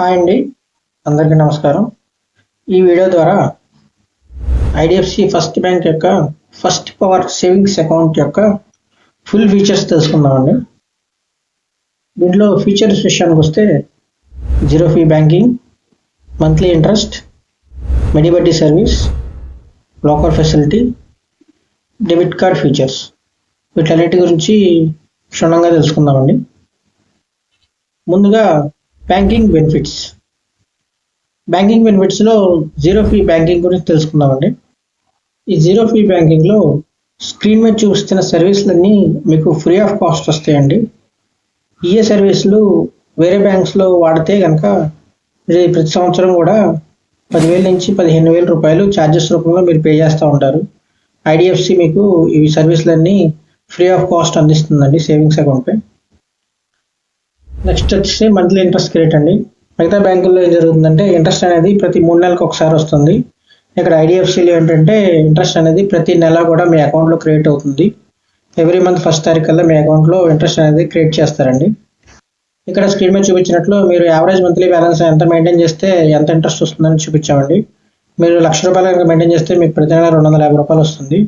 Hi అండి. అందరికీ నమస్కారం. ఈ వీడియో ద్వారా ఐడిఎఫ్సి ఫస్ట్ బ్యాంక్ యొక్క ఫస్ట్ పవర్ సేవింగ్స్ అకౌంట్ యొక్క ఫుల్ ఫీచర్స్ తెలుసుకుందామండి. దీంట్లో ఫీచర్స్ విషయానికి వస్తే zero fee banking monthly interest MediBuddy service local facility debit card features. వీటన్నిటి గురించి క్షుణ్ణంగా తెలుసుకుందామండి. ముందుగా బ్యాంకింగ్ బెనిఫిట్స్ బ్యాంకింగ్ బెనిఫిట్స్లో జీరో ఫీ బ్యాంకింగ్ గురించి తెలుసుకుందామండి. ఈ జీరో ఫీ బ్యాంకింగ్లో స్క్రీన్ మీద చూపిస్తున్న సర్వీసులన్నీ మీకు ఫ్రీ ఆఫ్ కాస్ట్ వస్తాయండి. ఈ సర్వీసులు వేరే బ్యాంక్స్లో వాడితే కనుక ఇది ప్రతి సంవత్సరం కూడా పదివేల నుంచి పదిహేను వేల రూపాయలు ఛార్జెస్ రూపంలో మీరు పే చేస్తూ ఉంటారు. ఐడిఎఫ్సి మీకు ఈ సర్వీసులన్నీ ఫ్రీ ఆఫ్ కాస్ట్ అందిస్తుందండి సేవింగ్స్ అకౌంట్పై నెక్స్ట్ వచ్చేసి మంత్లీ ఇంట్రెస్ట్ రేట్ అండి. మిగతా బ్యాంకుల్లో ఏం జరుగుతుందంటే ఇంట్రెస్ట్ అనేది ప్రతి మూడు నెలలకు ఒకసారి వస్తుంది. ఇక్కడ ఐడిఎఫ్సిలో ఏంటంటే ఇంట్రెస్ట్ అనేది ప్రతి నెల కూడా మీ అకౌంట్లో క్రియేట్ అవుతుంది. ఎవ్రీ మంత్ ఫస్ట్ తారీఖు కల్లా మీ అకౌంట్లో ఇంట్రెస్ట్ అనేది క్రియేట్ చేస్తారండి. ఇక్కడ స్క్రీన్ మీద చూపించినట్లు మీరు యావరేజ్ మంత్లీ బ్యాలెన్స్ ఎంత మెయింటైన్ చేస్తే ఎంత ఇంట్రెస్ట్ వస్తుందని చూపించామండి. మీరు లక్ష రూపాయలు కనుక మెయింటైన్ చేస్తే మీకు ప్రతి నెల రెండు వందల యాభై రూపాయలు వస్తుంది.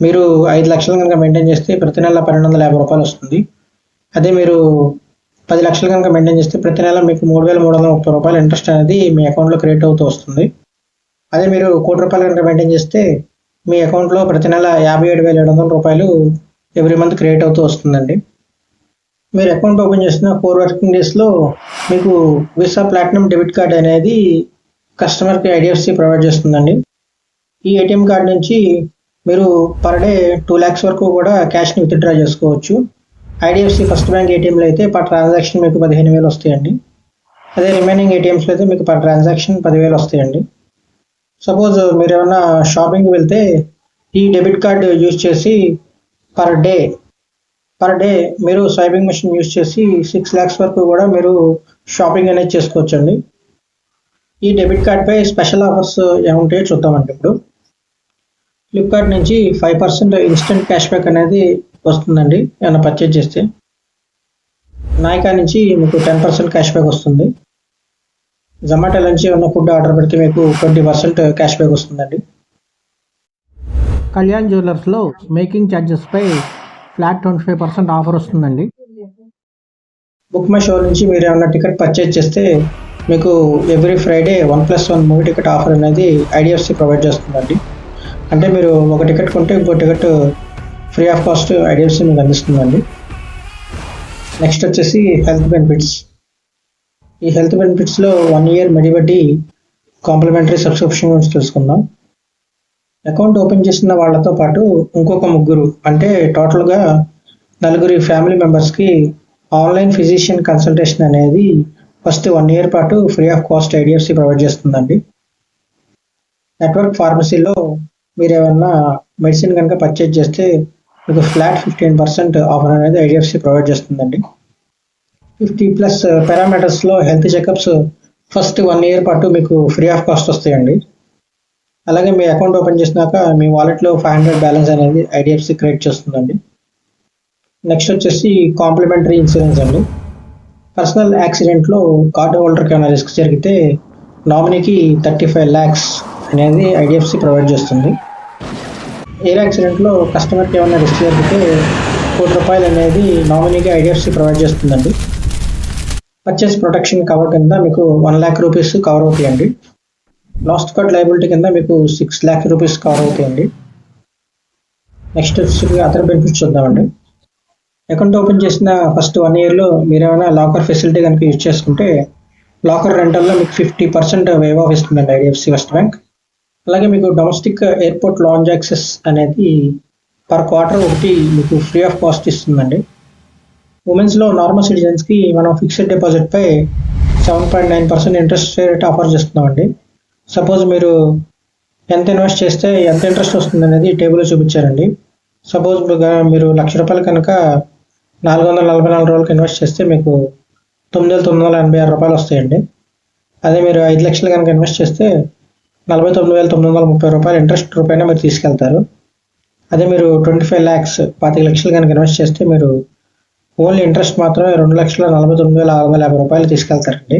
మీరు ఐదు లక్షలు కనుక మెయింటైన్ చేస్తే ప్రతి నెల పన్నెండు వందల యాభై రూపాయలు వస్తుంది. అదే మీరు పది లక్షలు కనుక మెయింటైన్ చేస్తే ప్రతి నెల మీకు మూడు వేల మూడు వందల ముప్పై రూపాయలు ఇంట్రెస్ట్ అనేది మీ అకౌంట్లో క్రియేట్ అవుతూ వస్తుంది. అదే మీరు కోటి రూపాయలు కనుక మెయింటైన్ చేస్తే మీ అకౌంట్లో ప్రతి నెల యాభై ఏడు వేల ఏడు వందల రూపాయలు ఎవ్రీ మంత్ క్రియేట్ అవుతూ వస్తుందండి. మీరు అకౌంట్ ఓపెన్ చేసిన ఫోర్ వర్కింగ్ డేస్లో మీకు విసా ప్లాటినం డెబిట్ కార్డ్ అనేది కస్టమర్కి ఐడిఎఫ్సి ప్రొవైడ్ చేస్తుందండి. ఈ ఏటీఎం కార్డ్ నుంచి మీరు పర్ డే టూ ల్యాక్స్ వరకు కూడా క్యాష్ని విత్డ్రా చేసుకోవచ్చు. ఐడిఎఫ్సి ఫస్ట్ బ్యాంక్ ఏటీఎంలో అయితే పర్ ట్రాన్సాక్షన్ మీకు పదిహేను వేలు వస్తాయండి. అదే రిమైనింగ్ ఏటీఎంస్లో అయితే మీకు పర్ ట్రాన్సాక్షన్ పదివేలు వస్తాయండి. సపోజ్ మీరు ఏమన్నా షాపింగ్కి వెళ్తే ఈ డెబిట్ కార్డ్ యూజ్ చేసి పర్ డే పర్ డే మీరు స్వైపింగ్ మిషన్ యూజ్ చేసి సిక్స్ ల్యాక్స్ వరకు కూడా మీరు షాపింగ్ అనేది చేసుకోవచ్చండి. ఈ డెబిట్ కార్డ్పై స్పెషల్ ఆఫర్స్ ఏముంటాయో చూద్దామండి ఇప్పుడు. ఫ్లిప్కార్ట్ నుంచి five percent instant cash back అనేది వస్తుందండి. ఏమైనా పర్చేజ్ చేస్తే. నాయికా నుంచి మీకు టెన్ పర్సెంట్ క్యాష్ బ్యాక్ వస్తుంది. జొమాటో నుంచి ఏమైనా ఫుడ్ ఆర్డర్ పెడితే మీకు ట్వంటీ పర్సెంట్ క్యాష్ బ్యాక్ వస్తుందండి. కళ్యాణ్ జ్యువెలర్స్లో making ఛార్జెస్పై flat twenty five percent offer వస్తుందండి. బుక్ మై షో నుంచి మీరు ఏమైనా టికెట్ పర్చేజ్ చేస్తే మీకు every Friday one plus one movie ticket offer అనేది ఐడిఎఫ్సి ప్రొవైడ్ చేస్తుందండి. అంటే మీరు ఒక టికెట్ కొంటే ఇంకో ticket free of cost IDFC మీకు అందిస్తుందండి. నెక్స్ట్ వచ్చేసి హెల్త్ బెనిఫిట్స్. ఈ health బెనిఫిట్స్లో one year MediBuddy complimentary subscription గురించి తెలుసుకుందాం. అకౌంట్ ఓపెన్ చేసిన వాళ్ళతో పాటు ఇంకొక ముగ్గురు అంటే టోటల్గా నలుగురి ఫ్యామిలీ మెంబర్స్కి ఆన్లైన్ ఫిజిషియన్ కన్సల్టేషన్ అనేది ఫస్ట్ వన్ ఇయర్ పాటు free of cost IDFC provide చేస్తుందండి. నెట్వర్క్ ఫార్మసీలో మీరు ఏమన్నా మెడిసిన్ కనుక పర్చేజ్ చేస్తే మీకు ఫ్లాట్ ఫిఫ్టీన్ పర్సెంట్ ఆఫర్ అనేది ఐడిఎఫ్సి ప్రొవైడ్ చేస్తుందండి. Fifty plus పారామీటర్స్లో health checkups first one year పాటు మీకు ఫ్రీ ఆఫ్ కాస్ట్ వస్తాయండి. అలాగే మీ అకౌంట్ ఓపెన్ చేసినాక మీ వాలెట్లో ఫైవ్ హండ్రెడ్ బ్యాలెన్స్ అనేది ఐడిఎఫ్సి క్రియేట్ చేస్తుందండి. నెక్స్ట్ వచ్చేసి కాంప్లిమెంటరీ ఇన్సూరెన్స్ అండి. పర్సనల్ యాక్సిడెంట్లో కార్డు హోల్డర్కి ఏమైనా రిస్క్ జరిగితే నామినీకి థర్టీ ఫైవ్ ల్యాక్స్ అనేది ఐడిఎఫ్సి ప్రొవైడ్ చేస్తుంది. ఎయిర్ యాక్సిడెంట్లో కస్టమర్కి ఏమైనా రిస్క్ జరిగితే కోటి రూపాయలు అనేది నామినీగా ఐడిఎఫ్సి ప్రొవైడ్ చేస్తుందండి. పర్చేస్ ప్రొటెక్షన్ కవర్ కింద మీకు వన్ ల్యాక్ రూపీస్ కవర్ అవుతాయండి. లాస్ట్ కార్డ్ లైబిలిటీ కింద మీకు సిక్స్ ల్యాక్ రూపీస్ కవర్ అవుతాయండి. నెక్స్ట్ వచ్చి అదర్ బెనిఫిట్స్ చూద్దామండి. అకౌంట్ ఓపెన్ చేసిన ఫస్ట్ వన్ ఇయర్లో మీరు ఏమైనా లాకర్ ఫెసిలిటీ కనుక యూజ్ చేసుకుంటే లాకర్ రెంటల్లో మీకు ఫిఫ్టీ పర్సెంట్ వేవ్ ఆఫ్ ఇస్తుందండి ఐడిఎఫ్సి ఫస్ట్ బ్యాంక్ అలాగే మీకు డొమెస్టిక్ ఎయిర్పోర్ట్ లాంజ్ యాక్సెస్ అనేది పర్ క్వార్టర్ ఒకటి మీకు ఫ్రీ ఆఫ్ కాస్ట్ ఇస్తుందండి. ఉమెన్స్లో నార్మల్ సిటిజన్స్కి మనం fixed డిపాజిట్పై seven point nine percent interest rate offer చేస్తున్నామండి. సపోజ్ మీరు ఎంత ఇన్వెస్ట్ చేస్తే ఎంత ఇంట్రెస్ట్ వస్తుంది అనేది టేబుల్లో చూపించారండి. సపోజ్ మీరు లక్ష రూపాయలు కనుక నాలుగు వందల నలభై నాలుగు రోజులకు ఇన్వెస్ట్ చేస్తే మీకు తొమ్మిది వేల తొమ్మిది వందల ఎనభై ఆరు రూపాయలు వస్తాయండి. అదే మీరు ఐదు లక్షలు కనుక ఇన్వెస్ట్ చేస్తే నలభై తొమ్మిది వేల తొమ్మిది వందల ముప్పై రూపాయలు ఇంట్రెస్ట్ రూపాయన మీరు తీసుకెళ్తారు. అదే మీరు ట్వంటీ ఫైవ్ ల్యాక్స్ పాతిక లక్షలు కనుక ఇన్వెస్ట్ చేస్తే మీరు ఓన్లీ ఇంట్రెస్ట్ మాత్రమే రెండు లక్షల నలభై తొమ్మిది వేల ఆరు వందల యాభై రూపాయలు తీసుకెళ్తారండి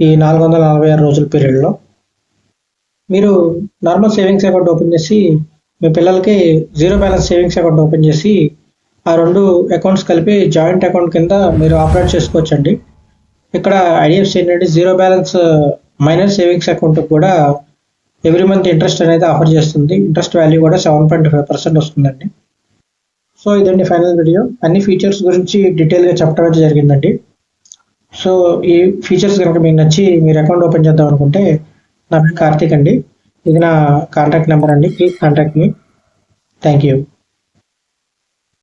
ఈ నాలుగు వందల నలభై ఆరు రోజుల పీరియడ్లో మీరు నార్మల్ సేవింగ్స్ అకౌంట్ ఓపెన్ చేసి మీ పిల్లలకి zero balance savings account open చేసి ఆ రెండు అకౌంట్స్ కలిపి జాయింట్ అకౌంట్ కింద మీరు ఆపరేట్ చేసుకోవచ్చండి. ఇక్కడ ఐడిఎఫ్సి ఏంటంటే zero balance minor savings account కూడా ఎవ్రీ మంత్ ఇంట్రెస్ట్ అనేది ఆఫర్ చేస్తుంది. ఇంట్రెస్ట్ వాల్యూ కూడా సెవెన్ పాయింట్ ఫైవ్ పర్సెంట్ వస్తుందండి. సో ఇదండి ఫైనల్ వీడియో అన్ని ఫీచర్స్ గురించి డీటెయిల్గా చెప్పడం అయితే జరిగిందండి. సో ఈ ఫీచర్స్ కనుక మీకు నచ్చి మీరు అకౌంట్ ఓపెన్ చేద్దాం అనుకుంటే నా కార్తీక్ అండి. ఇది నా కాంటాక్ట్ నెంబర్ అండి. ప్లీజ్ కాంటాక్ట్ మీ థ్యాంక్ యూ